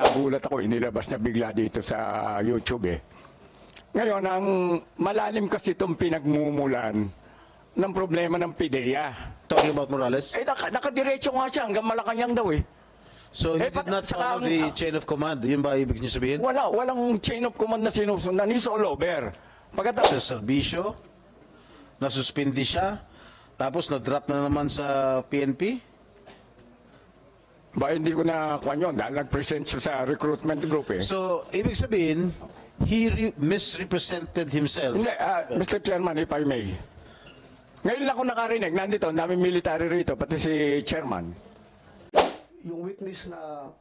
Nagulat ako, inilabas niya bigla dito sa YouTube eh. Ngayon, ang malalim kasi itong pinagmumulan ng problema ng PIDEA. Talking about Morales. Eh, naka, nakadiretso nga siya hanggang Malacanang daw eh. So he Eh, did not follow the chain of command. Yun ba ibig niyo sabihin? Wala, walang chain of command na sinusundan. He's all over. Pagkatapos, Sa serbisyo, nasuspindi siya, tapos na-drop na naman sa PNP. Ba hindi ko na kuha yun dahil nag-present siya sa recruitment group eh. So, ibig sabihin, he re- misrepresented himself. Hindi, ah, Mr. Chairman, if I may. Ngayon lang ako nakarinig, nandito, ang daming military rito, pati si Chairman. yung witness na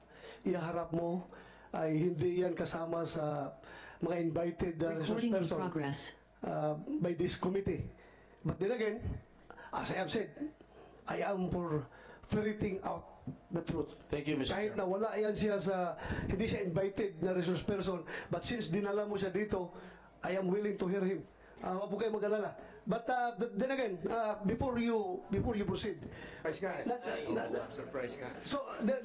iharap mo ay hindi yan kasama sa mga invited uh, resource Recording in person progress. uh, by this committee. But then again, as I have said, I am for ferreting out the truth. Thank you, Mr. Kahit na wala yan siya sa, hindi siya invited na resource person, but since dinala mo siya dito, I am willing to hear him. Uh, huwag po kayo mag-alala. But uh, th- then again, uh, before you before you proceed, Surprise ka. na- na- na- Surprise ka. So, the-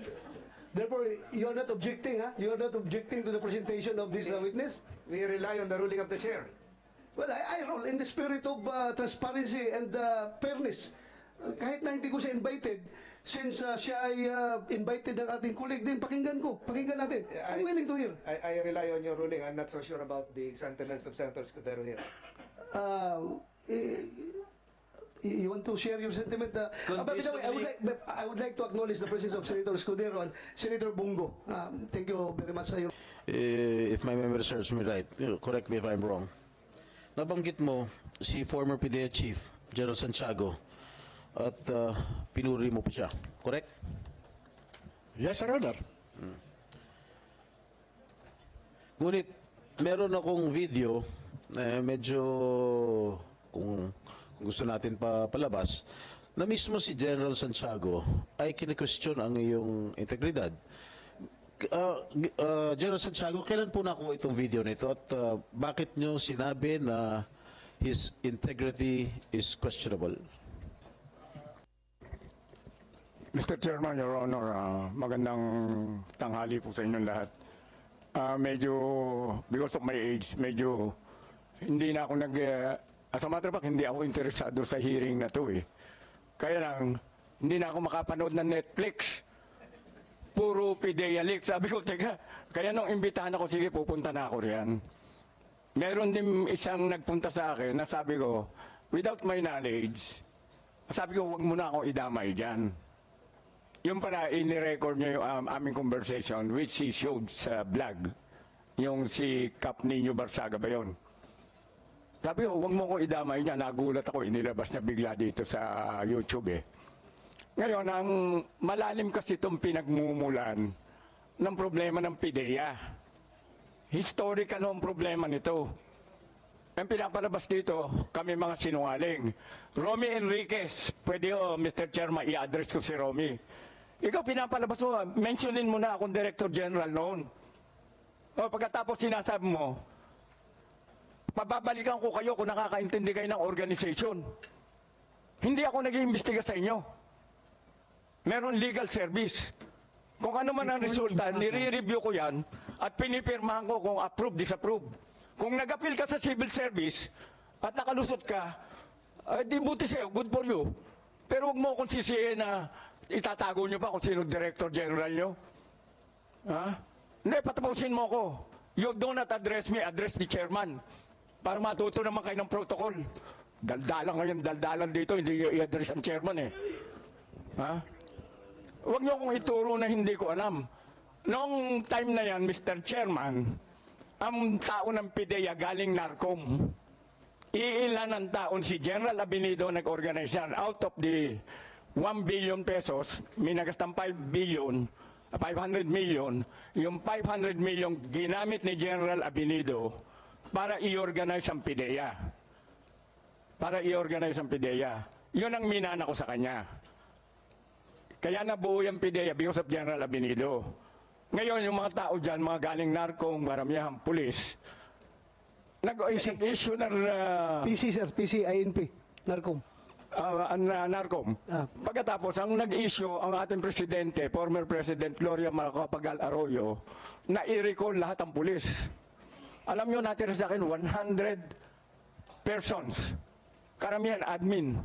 therefore, you are not objecting, huh? You are not objecting to the presentation of this uh, witness? We rely on the ruling of the chair. Well, I, I roll in the spirit of uh, transparency and uh, fairness. Uh, kahit na hindi ko siya invited, since uh, siya ay uh, invited ng ating colleague din, pakinggan ko. Pakinggan natin. I- I'm willing to hear. I, I rely on your ruling. I'm not so sure about the sentiments of Senator Scudero here. Uh, eh, you want to share your sentiment? Uh, uh, by the way, I would, like, but I would like to acknowledge the presence of Senator Scudero and Senator Bungo. Um, thank you very much sa iyo. Eh, if my memory serves me right, eh, correct me if I'm wrong. Nabanggit mo si former PDEA Chief, General Santiago, at uh, pinuri mo pa siya. Correct? Yes, Your Honor. Ngunit, meron akong video na medyo, kung, kung gusto natin pa palabas, na mismo si General Santiago ay kine-question ang iyong integridad. Uh, uh, General Santiago, kailan po nakuha itong video nito at uh, bakit nyo sinabi na his integrity is questionable? Mr. Chairman, Your Honor, ah, magandang tanghali po sa inyong lahat. Ah, medyo, because of my age, medyo hindi na ako nag... Uh, as a matter of fact, hindi ako interesado sa hearing na to eh. Kaya lang, hindi na ako makapanood ng Netflix. Puro PDEA leak. Sabi ko, teka, kaya nung imbitahan ako, sige, pupunta na ako riyan. Meron din isang nagpunta sa akin na sabi ko, without my knowledge, sabi ko, wag mo na ako idamay dyan. Yung para ini-record niya yung um, aming conversation which he showed sa vlog. Yung si Cap Nino Barsaga ba yun? Sabi ko, huwag mo ko idamay niya. Nagulat ako, inilabas niya bigla dito sa YouTube eh. Ngayon, ang malalim kasi itong pinagmumulan ng problema ng PIDEA. Historical ang problema nito. Ang pinapalabas dito, kami mga sinungaling. Romy Enriquez, pwede o, Mr. Chairman, i-address ko si Romy. Ikaw pinapalabas mo, mentionin mo na akong Director General noon. O pagkatapos sinasabi mo, pababalikan ko kayo kung nakakaintindi kayo ng organization. Hindi ako nag-iimbestiga sa inyo. Meron legal service. Kung ano man ang resulta, nire-review ko yan at pinipirmahan ko kung approve, disapprove. Kung nag-appeal ka sa civil service at nakalusot ka, eh, di buti sa'yo, good for you. Pero huwag mo akong sisihin na itatago nyo pa kung sino director general nyo. Ha? Hindi, patapusin mo ko. You do not address me, address the chairman. Para matuto naman kayo ng protocol. Daldalan ngayon, daldalan dito, hindi i-address ang chairman eh. Ha? Huwag niyo akong ituro na hindi ko alam. Noong time na yan, Mr. Chairman, ang tao ng PIDEA galing NARCOM. Iilan ang taon si General Abinido nag-organize. Out of the 1 billion pesos, minagas ng 5 billion, ah, 500 million, yung 500 million ginamit ni General Abinido para i-organize ang PIDEA. Para i-organize ang PIDEA. Yun ang minana ko sa kanya. Kaya nabuo yung PIDEA because of General Abinido. Ngayon, yung mga tao dyan, mga galing narco, maramihan, pulis, nag-issue ng uh, PC, sir. PC, INP. Narcom. Ah, na NARCOM. Ah. Pagkatapos, ang nag-issue ang ating presidente, former President Gloria Macapagal Arroyo, na i-recall lahat ang pulis. Alam nyo, natira sa akin 100 persons. Karamihan admin.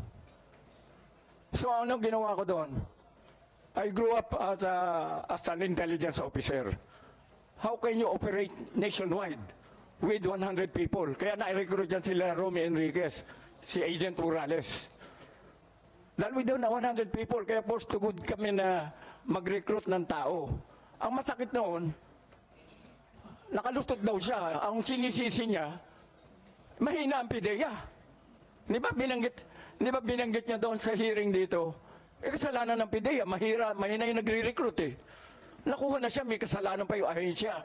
So ano ginawa ko doon? I grew up as, a, as an intelligence officer. How can you operate nationwide with 100 people? Kaya na-recruit dyan sila Romy Enriquez, si Agent Morales. Dahil we don't have 100 people, kaya forced to good kami na mag-recruit ng tao. Ang masakit noon, nakalustot daw siya. Ang sinisisi niya, mahina ang pideya. Di ba binanggit, di ba binanggit niya doon sa hearing dito? Eh, kasalanan ng pideya, mahira, mahina yung nagre-recruit eh. Nakuha na siya, may kasalanan pa yung ahensya.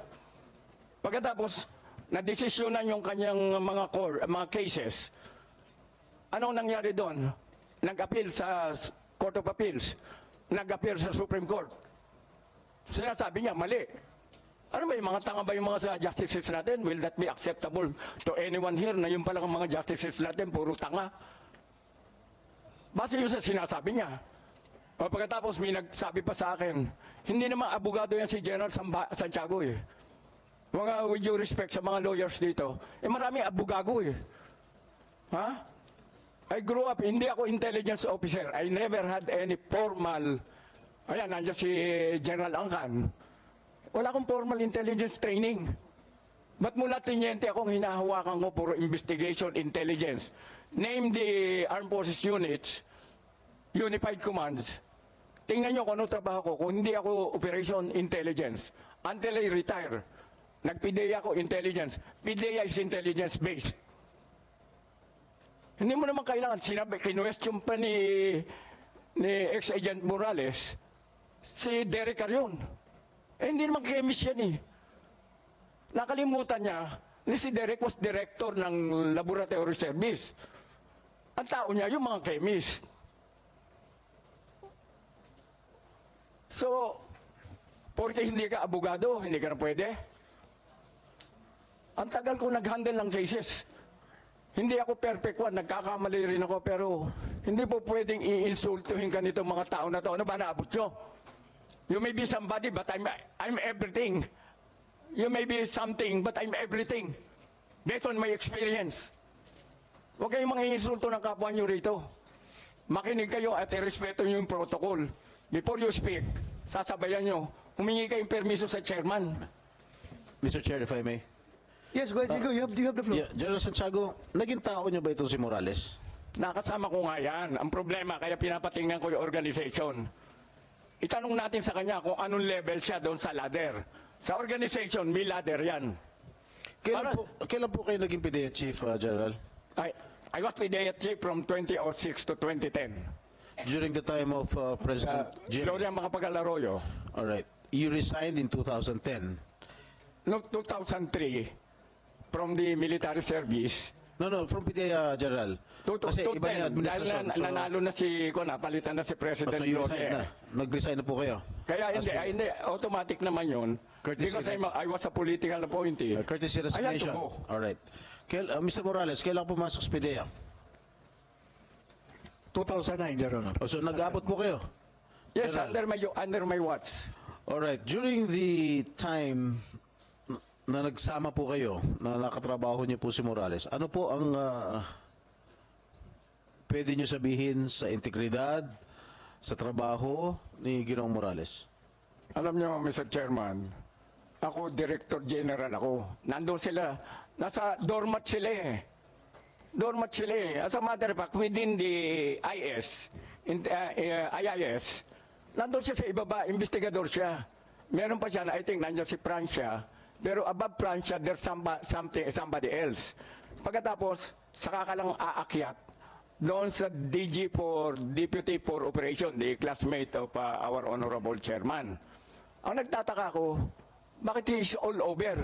Pagkatapos, nadesisyonan yung kanyang mga core, mga cases. Anong nangyari doon? Nag-appeal sa Court of Appeals. Nag-appeal sa Supreme Court. Sinasabi niya, mali. Ano ba yung mga tanga ba yung mga justices natin? Will that be acceptable to anyone here na yung palang mga justices natin, puro tanga? Base yun sa sinasabi niya. O pagkatapos may nagsabi pa sa akin, hindi naman abogado yan si General Samba- Santiago eh. Mga with due respect sa mga lawyers dito, eh marami abogado eh. Ha? I grew up, hindi ako intelligence officer. I never had any formal, ayan, nandiyan si General Angkan. Wala akong formal intelligence training. Ba't mula tinyente akong hinahawakan ko puro investigation intelligence? Name the armed forces units, unified commands. Tingnan nyo kung ano trabaho ko. Kung hindi ako operation intelligence, until I retire, nag-PDEA ako intelligence. PDEA is intelligence based. Hindi mo naman kailangan, sinabi, kinwestiyon pa ni, ni ex-agent Morales, si Derek Carion. Eh, hindi naman chemist yan eh. Nakalimutan niya, ni si Derek was director ng laboratory service. Ang tao niya, yung mga chemist. So, porque hindi ka abogado, hindi ka na pwede. Ang tagal ko nag-handle ng cases. Hindi ako perfect one, nagkakamali rin ako, pero hindi po pwedeng i-insultuhin ka nitong mga tao na to. Ano ba naabot nyo? You may be somebody, but I'm, I'm everything. You may be something, but I'm everything. Based on my experience. Huwag kayong mga insulto ng kapwa nyo rito. Makinig kayo at irespeto nyo yung protocol. Before you speak, sasabayan nyo, humingi kayong permiso sa chairman. Mr. Chair, if I may. Yes, go ahead, Chico. You have, you have the floor. Yeah, General Santiago, naging tao niyo ba itong si Morales? Nakasama ko nga yan. Ang problema, kaya pinapatingnan ko yung organization. Itanong natin sa kanya kung anong level siya doon sa ladder. Sa organization, may ladder yan. Kailan Para- po, kailan po kayo naging PDEA Chief, uh, General? I, I was PDEA chief from 2006 to 2010. During the time of uh, Uh, President Jim. Gloria Macapagal-Arroyo. All right. You resigned in 2010. No, 2003, from the military service, No, no, from PDEA, General. to, to, Kasi to iba niya 10, dahil administrasyon. na, So, nanalo na si, ko na, palitan na si oh, President so you resigned na. Nag-resign na po kayo. Kaya hindi, As- ay, hindi, automatic naman yun. Courtesy Because I'm I was a political appointee. Uh, courtesy I had to resignation. go. All right. Kail, uh, Mr. Morales, kailan pumasok sa PDEA? 2009, Your Honor. Oh, so nag-abot po kayo? Yes, General. under my, under my watch. All right. During the time na nagsama po kayo, na nakatrabaho niyo po si Morales, ano po ang ah, pwede niyo sabihin sa integridad, sa trabaho ni Ginoong Morales? Alam niyo, Mr. Chairman, ako, Director General ako. Nandun sila, nasa doormat sila eh. Doormat sila eh. As a matter of fact, within the IS, in, uh, uh, IIS, nandun siya sa ibaba, investigador siya. Meron pa siya, na, I think, nandiyan si Francia, pero above Francia, there's somebody, something, somebody else. Pagkatapos, saka ka lang aakyat doon sa DG for Deputy for Operation, the classmate of uh, our honorable chairman. Ang nagtataka ko, bakit he's all over?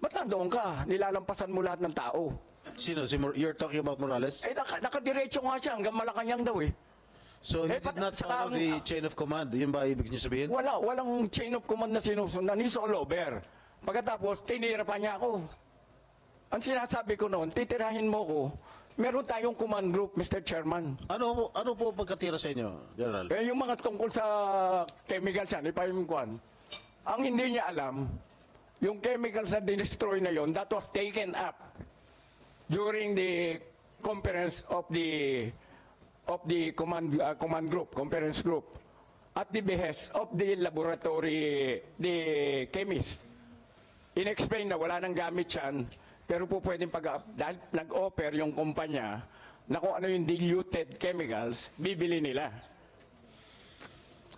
Ba't nandoon ka? Nilalampasan mo lahat ng tao. Sino? Si Mor- you're talking about Morales? Eh, naka, nakadiretso nga siya hanggang Malacanang daw eh. So he Eh, did not follow ang- the chain of command. Yun ba ibig niyo sabihin? Wala, walang chain of command na sinusundan. He's all over. Pagkatapos, tinira pa niya ako. Ang sinasabi ko noon, titirahin mo ko Meron tayong command group, Mr. Chairman. Ano ano po pagkatira sa inyo, General? Eh, yung mga tungkol sa chemicals yan, ipahimkuan, ang hindi niya alam, yung chemicals na dinestroy na yon, that was taken up during the conference of the of the command uh, command group, conference group, at the behest of the laboratory, the chemist. In-explain na wala nang gamit yan, pero po pwedeng pag dahil nag-offer yung kumpanya na kung ano yung diluted chemicals, bibili nila.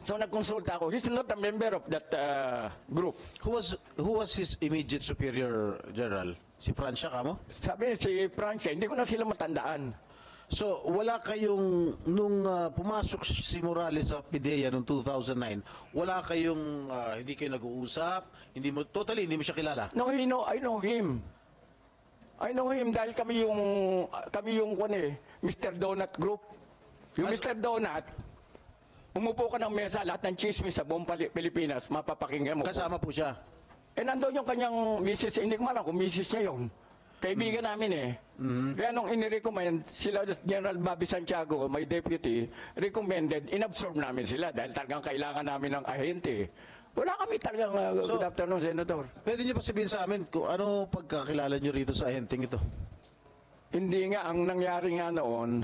So nagkonsulta ako. He's not a member of that uh, group. Who was who was his immediate superior, General? Si Francia kamo? Sabi si Francia, hindi ko na sila matandaan. So, wala kayong, nung ah, pumasok si Morales sa PIDEA noong 2009, wala kayong, ah, hindi kayo nag-uusap, hindi mo, totally, hindi mo siya kilala. No, he know, I know him. I know him dahil kami yung, kami yung kwan eh, Mr. Donut Group. Yung As- Mr. Donut, umupo ka ng mesa, lahat ng chismis sa buong Pilipinas, mapapakinggan mo. po. Kasama po siya. Eh, nandun yung kanyang misis, hindi ko malam kung misis niya yun. Kaibigan namin eh. Kaya nung inirecommend, sila General Bobby Santiago, my deputy, recommended, inabsorb namin sila dahil talagang kailangan namin ng ahente. Wala kami talagang, uh, So- good afternoon, Senator. Pwede niyo pa sabihin sa amin kung ano pagkakilala niyo rito sa ahenting ito? Hindi nga, ang nangyari nga noon,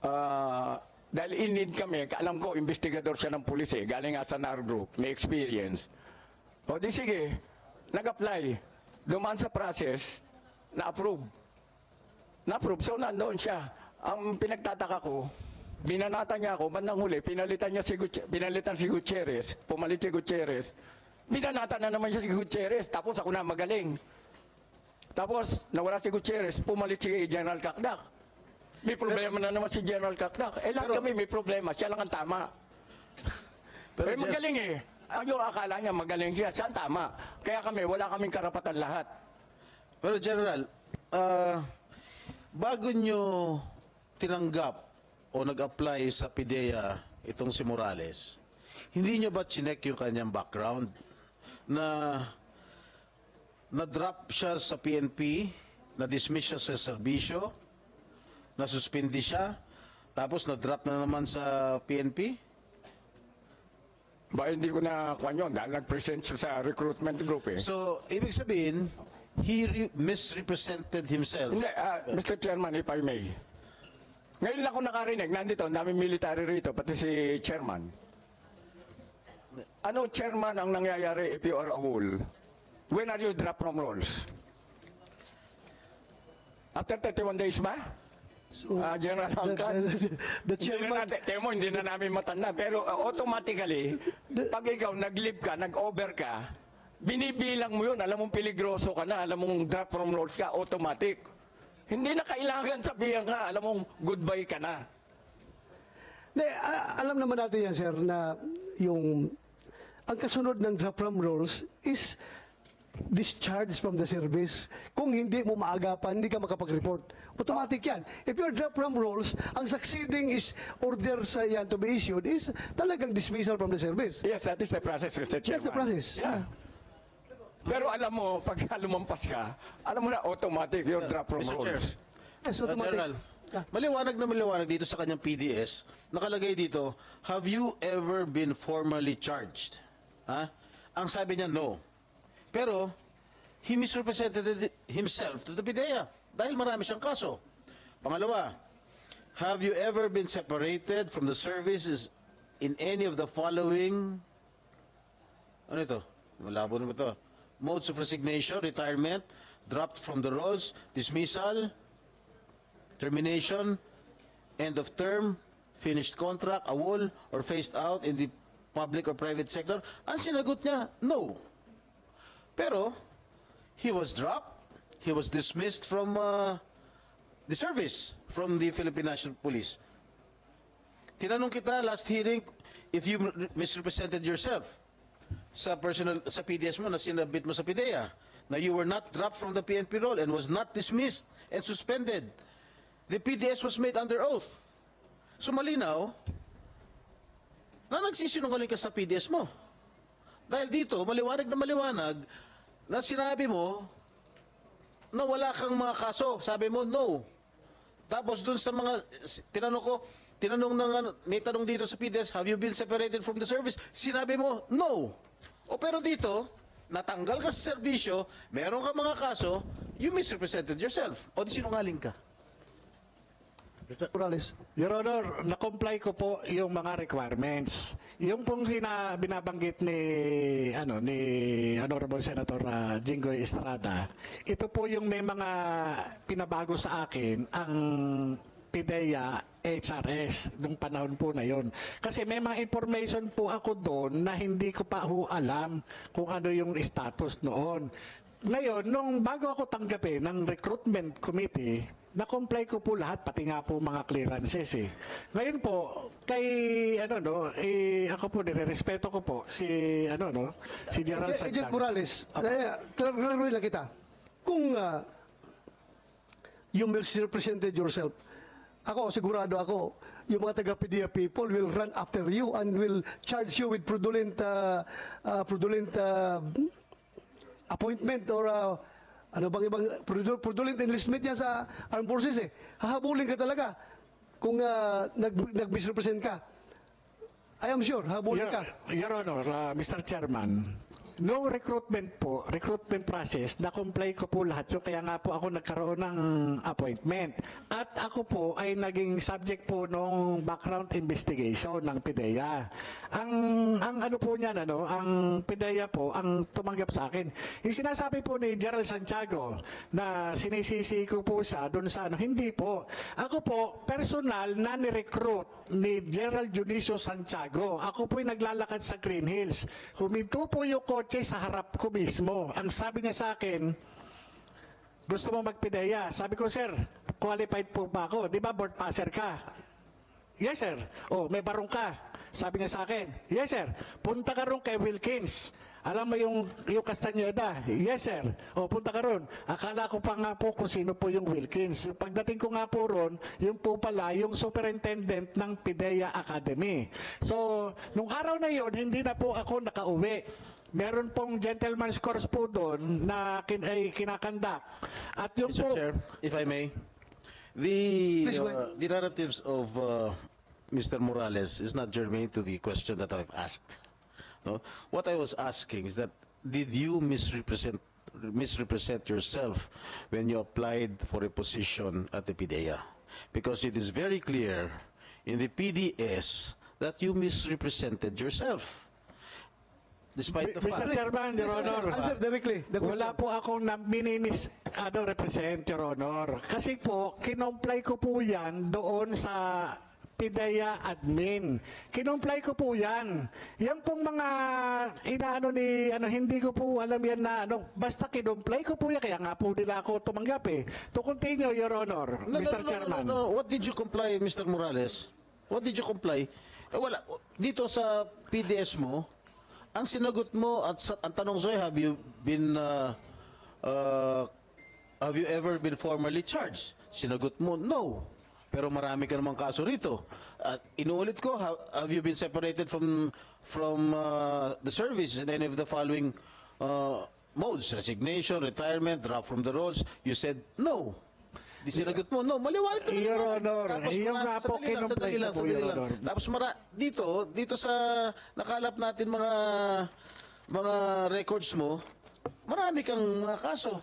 ah, dahil in-need kami, alam ko, investigador siya ng pulis eh, galing nga sa NAR Group, may experience. O di sige, nag-apply, dumaan sa process, na-approve. Na-approve, so nandoon siya. Ang pinagtataka ko, binanata niya ako, bandang huli, pinalitan niya si, Gutierrez, pinalitan si Gutierrez, pumalit si Gutierrez, binanata na naman siya si Gutierrez, tapos ako na magaling. Tapos, nawala si Gutierrez, pumalit si General Kakdak. May problema na naman si General Kakdak. Eh, lahat Pero- kami may problema. Siya lang ang tama. Pero, eh, magaling eh. Ang yung akala niya magaling siya. Siya ang tama. Kaya kami, wala kaming karapatan lahat. Pero General, ah, bago niyo tinanggap o nag-apply sa PIDEA itong si Morales, hindi niyo ba chinek yung kanyang background na na-drop siya sa PNP, na-dismiss siya sa serbisyo, na-suspindi siya, tapos na-drop na naman sa PNP? Ba, hindi ko na kuha yun dahil nag-present siya sa recruitment group eh. So, ibig sabihin, he re- misrepresented himself. Hindi, ah, Mr. Chairman, if I may. Ngayon lang ako nakarinig, nandito, daming military rito, pati si Chairman. Ano, Chairman, ang nangyayari if you are a wall? When are you drop from roles? After 31 days ba? So, Ah, General the, Angkan? the, the Hindi na chairman, natin, hindi na namin matanda. Pero uh, automatically, pag ikaw nag-live ka, nag-over ka, binibilang mo yun. Alam mong peligroso ka na, alam mong drop from roles ka, automatic. Hindi na kailangan sabihan ka, alam mong goodbye ka na. A- alam naman natin yan, sir, na yung ang kasunod ng drop from rolls is discharge from the service. Kung hindi mo maagapan, hindi ka makapag-report. Automatic yan. If you're drop from rolls, ang succeeding is order sa yan to be issued is talagang dismissal from the service. Yes, that is the process, Mr. Chairman. That's the process. Yeah. Pero alam mo, pag lumampas ka, alam mo na automatic yung drop from Mr. Chair. roles. Yes, Uh, automatic. General, maliwanag na maliwanag dito sa kanyang PDS, nakalagay dito, have you ever been formally charged? Ha? Ang sabi niya, no. Pero, he misrepresented himself to the PIDEA dahil marami siyang kaso. Pangalawa, have you ever been separated from the services in any of the following ano ito? Malabo naman ito. Modes of resignation, retirement, dropped from the roles, dismissal, termination, end of term, finished contract, a wall, or phased out in the public or private sector? Ang sinagot niya, no. Pero, he was dropped, he was dismissed from uh, the service, from the Philippine National Police. Tinanong kita last hearing if you misrepresented yourself sa personal sa PDS mo na sinabit mo sa PIDEA na you were not dropped from the PNP role and was not dismissed and suspended. The PDS was made under oath. So malinaw na nagsisinungaling ka sa PDS mo. Dahil dito, maliwanag na maliwanag na sinabi mo na wala kang mga kaso. Sabi mo, no. Tapos dun sa mga, tinanong ko, tinanong ng, ano, may tanong dito sa PDS, have you been separated from the service? Sinabi mo, no. O pero dito, natanggal ka sa serbisyo, meron ka mga kaso, you misrepresented yourself. O di sinungaling ka. Morales. Your Honor, na-comply ko po yung mga requirements. Yung pong sina, binabanggit ni, ano, ni Honorable Senator uh, Jinggoy Estrada, ito po yung may mga pinabago sa akin ang PIDEA HRS nung panahon po na yon. Kasi may mga information po ako doon na hindi ko pa ho alam kung ano yung status noon. Ngayon, nung bago ako tanggapin ng recruitment committee, na-comply ko po lahat, pati nga po mga clearances eh. Ngayon po, kay, ano no, eh, ako po, nire-respeto ko po, si, ano no, si Gerald Eh, Agent. Morales, uh, klaruhin lang kita. Kung ah, you misrepresented yourself, ako, sigurado ako, yung mga taga-PDEA people will run after you and will charge you with fraudulent, uh, uh, fraudulent uh, appointment or uh, ano bang ibang fraudul- fraudulent enlistment niya sa armed forces eh. Hahabulin ka talaga kung uh, nag, nag-misrepresent ka. I am sure, habulin Your, ka. Your Honor, uh, Mr. Chairman, no recruitment po, recruitment process, na-comply ko po lahat. So kaya nga po ako nagkaroon ng appointment. At ako po ay naging subject po nung background investigation ng PIDEA. Ang, ang ano po niyan, ano, ang PIDEA po, ang tumanggap sa akin. Yung sinasabi po ni Gerald Santiago na sinisisi ko po siya doon sa ano, hindi po. Ako po, personal na ni-recruit ni Gerald Junicio Santiago. Ako po ay naglalakad sa Green Hills. Huminto po yung kotse sa harap ko mismo. Ang sabi niya sa akin, gusto mo magpideya? Sabi ko, sir, qualified po ba ako? Di ba board passer ka? Yes, sir. Oh, may barong ka. Sabi niya sa akin, yes, sir. Punta ka ron kay Wilkins. Alam mo yung, yung Castañeda? Yes, sir. O, punta ka ron. Akala ko pa nga po kung sino po yung Wilkins. Pagdating ko nga po ron, yung po pala, yung superintendent ng PIDEA Academy. So, nung araw na yon hindi na po ako nakauwi. Meron pong gentleman's course po doon na kin ay kinakandak. At yung Mr. po, Chair, if I may, the, uh, the narratives of uh, Mr. Morales is not germane to the question that I've asked. No? What I was asking is that, did you misrepresent misrepresent yourself when you applied for a position at the PDEA? Because it is very clear in the PDS that you misrepresented yourself. Despite the Mr. fact... Chairman, Your Honor. Answer directly. The. Wala po akong na minimis ano represent your honor. Kasi po kinomply ko po 'yan doon sa PIDEA admin. Kinomply ko po 'yan. Yan pong mga inaano ni ano hindi ko po alam yan na ano basta kinomply ko po yan kaya nga po nila ako tumanggap eh. To continue your honor, No, no, Mr. no, no, Chairman. No, no, What did you comply, Mr. Morales? What did you comply? Eh, wala. Dito sa PDS mo, ang sinagot mo at sa, ang tanong sa'yo, have you been, uh, uh, have you ever been formally charged? Sinagot mo, no. Pero marami ka namang kaso rito. At inuulit ko, have, have you been separated from from uh, the service in any of the following uh, modes? Resignation, retirement, drop from the roles? You said no. Di sinagot mo, no, maliwanag naman Your yun. Honor, Tapos yung marami- nga po, sandali lang, sandali lang, ko po, sandali Your lang. Honor. Tapos mara, dito, dito sa nakalap natin mga mga records mo, marami kang mga kaso.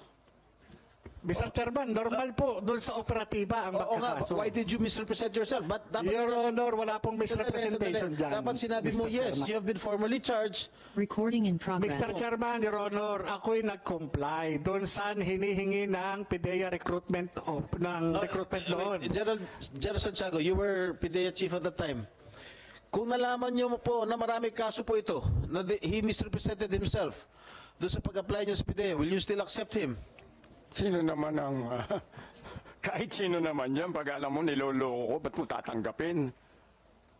Mr. Chairman, normal po doon sa operatiba ang Oo nga, magkakaso. why did you misrepresent yourself? But dapat, Your Honor, wala pong misrepresentation dyan. Dapat sinabi mo, Mr. yes, Chairman. you have been formally charged. Recording in progress. Mr. Chairman, Your Honor, ako'y nag-comply doon sa hinihingi ng PIDEA recruitment of, ng recruitment doon. Wait, General, General Santiago, you were PIDEA chief at that time. Kung nalaman niyo mo po na marami kaso po ito, na di- he misrepresented himself, doon sa pag-apply niyo sa PIDEA, will you still accept him? Sino naman ang... ah, kahit sino naman yan, pag alam mo niloloko ko, ba't mo tatanggapin?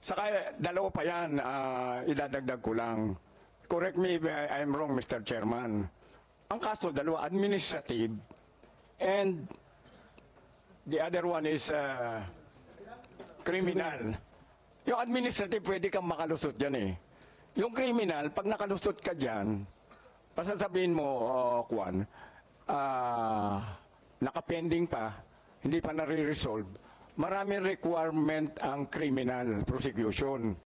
Saka dalawa pa yan, ah, idadagdag ko lang. Correct me if I'm wrong, Mr. Chairman. Ang kaso, dalawa, administrative, and the other one is ah, criminal. Yung administrative, pwede kang makalusot dyan eh. Yung criminal, pag nakalusot ka dyan, pasasabihin mo, oh, Kwan, ah, nakapending pa, hindi pa nare-resolve, maraming requirement ang criminal prosecution.